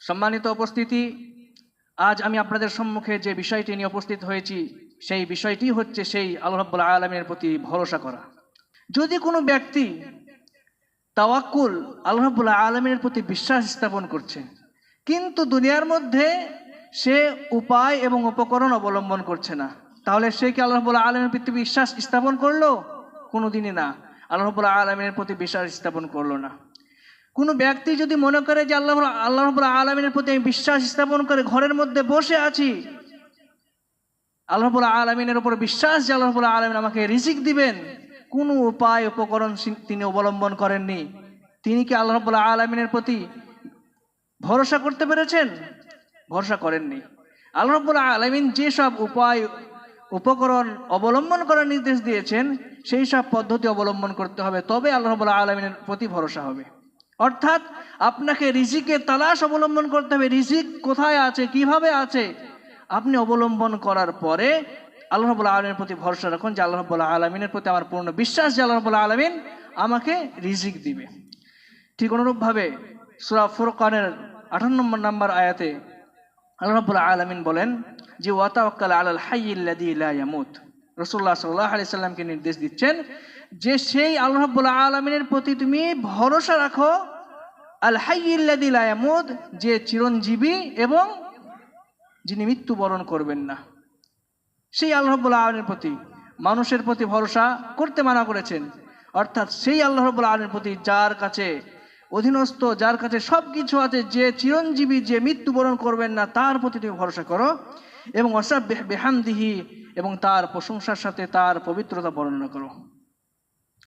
সম্মানিত উপস্থিতি, আজ আমি আপনাদের সম্মুখে যে বিষয়টি নিয়ে উপস্থিত হয়েছি, সেই বিষয়টি হচ্ছে সেই আল্লাহ আলমের প্রতি ভরসা করা। যদি কোনো ব্যক্তি তাওয়াক্কুল আল্লাহ আলমের প্রতি বিশ্বাস স্থাপন করছে, কিন্তু দুনিয়ার মধ্যে সে উপায় এবং উপকরণ অবলম্বন করছে না, তাহলে সে কি আল্লাহ রাব্বুল আলমের প্রতি বিশ্বাস স্থাপন করল? কোনোদিনই না। আল্লাহ আলমের প্রতি বিশ্বাস স্থাপন করল না। কোনো ব্যক্তি যদি মনে করে যে আল্লাহ আল্লাহ আলমিনের প্রতি আমি বিশ্বাস স্থাপন করে ঘরের মধ্যে বসে আছি, আল্লাহ আলমিনের উপর বিশ্বাস যে আল্লাহ আলমিন আমাকে রিজিক দিবেন, কোনো উপায় উপকরণ তিনি অবলম্বন করেননি। তিনি কি আল্লাহ আলমিনের প্রতি ভরসা করতে পেরেছেন? ভরসা করেননি। আল্লাহ আলমিন যেসব উপায়, উপকরণ অবলম্বন করার নির্দেশ দিয়েছেন, সেই সব পদ্ধতি অবলম্বন করতে হবে। তবে আল্লাহ রাব্বুল আলমিনের প্রতি ভরসা হবে। অর্থাৎ আপনাকে রিজিকের তালাশ অবলম্বন করতে হবে। রিজিক কোথায় আছে? কীভাবে আছে? আপনি অবলম্বন করার পরে আল্লাহ রাব্বুল আলমিনের প্রতি ভরসা রাখুন যে আল্লাহ রাব্বুল আলমিনের প্রতি আমার পূর্ণ বিশ্বাস যে আল্লাহ রাব্বুল আলমিন আমাকে রিজিক দিবে। ঠিক অনুরূপভাবে সুরা ফুরকানের আঠান্ন নম্বর নাম্বার আয়াতে আল্লাহ রাব্বুল আলামিন বলেন যে ওয়াতাওয়াক্কাল আলাল হাইয়িল্লাযী লা ইয়ামুত। রাসূলুল্লাহ সাল্লাল্লাহু আলাইহি সাল্লামকে নির্দেশ দিচ্ছেন যে সেই আল্লাহ আলামিনের প্রতি তুমি ভরসা রাখো, আল যে চিরঞ্জীবী এবং যিনি মৃত্যুবরণ করবেন না। সেই আল্লাহ আলামিনের প্রতি মানুষের প্রতি ভরসা করতে মানা করেছেন। অর্থাৎ সেই আল্লাহ আলামিনের প্রতি যার কাছে অধীনস্থ, যার কাছে সব কিছু আছে, যে চিরঞ্জীবী, যে মৃত্যুবরণ করবেন না, তার প্রতি তুমি ভরসা করো। এবং অসাব বেহামদিহি এবং তার প্রশংসার সাথে তার পবিত্রতা বর্ণনা করো।